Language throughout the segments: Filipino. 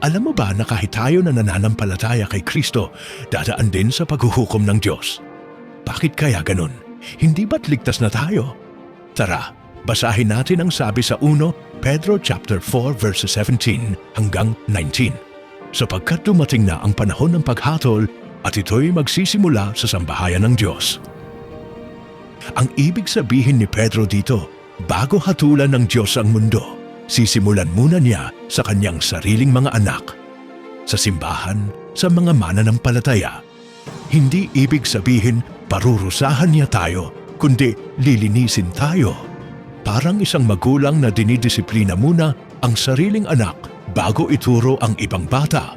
Alam mo ba na kahit tayo na nananampalataya kay Kristo, dadaan din sa paghuhukom ng Diyos? Bakit kaya ganun? Hindi ba't ligtas na tayo? Tara, basahin natin ang sabi sa 1 Pedro chapter 4 verses 17 hanggang 19. Sapagkat dumating na ang panahon ng paghatol at ito'y magsisimula sa sambahayan ng Diyos. Ang ibig sabihin ni Pedro dito, bago hatulan ng Diyos ang mundo, sisimulan muna niya sa kanyang sariling mga anak. Sa simbahan, sa mga mananampalataya. Hindi ibig sabihin parurusahan niya tayo, kundi lilinisin tayo. Parang isang magulang na dinidisiplina muna ang sariling anak bago ituro ang ibang bata.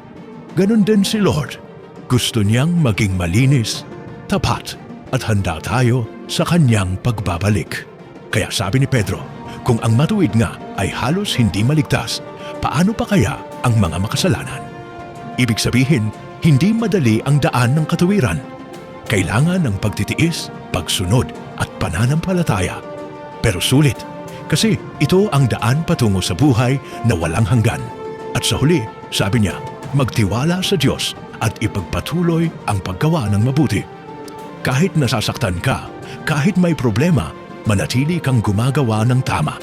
Ganon din si Lord. Gusto niyang maging malinis, tapat, at handa tayo sa kanyang pagbabalik. Kaya sabi ni Pedro, kung ang matuwid nga ay halos hindi maligtas, paano pa kaya ang mga makasalanan? Ibig sabihin, hindi madali ang daan ng katuwiran. Kailangan ng pagtitiis, pagsunod at pananampalataya. Pero sulit, kasi ito ang daan patungo sa buhay na walang hanggan. At sa huli, sabi niya, magtiwala sa Diyos at ipagpatuloy ang paggawa ng mabuti. Kahit nasasaktan ka, kahit may problema, manatili kang gumagawa ng tama.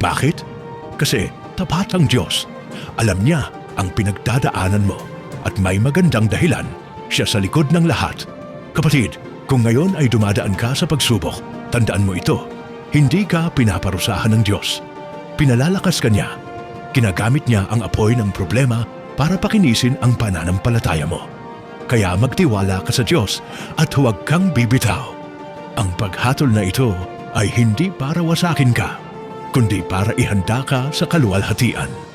Bakit? Kasi tapat ang Diyos. Alam niya ang pinagdadaanan mo at may magandang dahilan siya sa likod ng lahat. Kapatid, kung ngayon ay dumadaan ka sa pagsubok, tandaan mo ito. Hindi ka pinaparusahan ng Diyos. Pinalalakas ka niya. Ginagamit niya ang apoy ng problema para pakinisin ang pananampalataya mo. Kaya magtiwala ka sa Diyos at huwag kang bibitaw. Ang paghatol na ito ay hindi para wasakin ka, kundi para ihanda ka sa kaluwalhatian.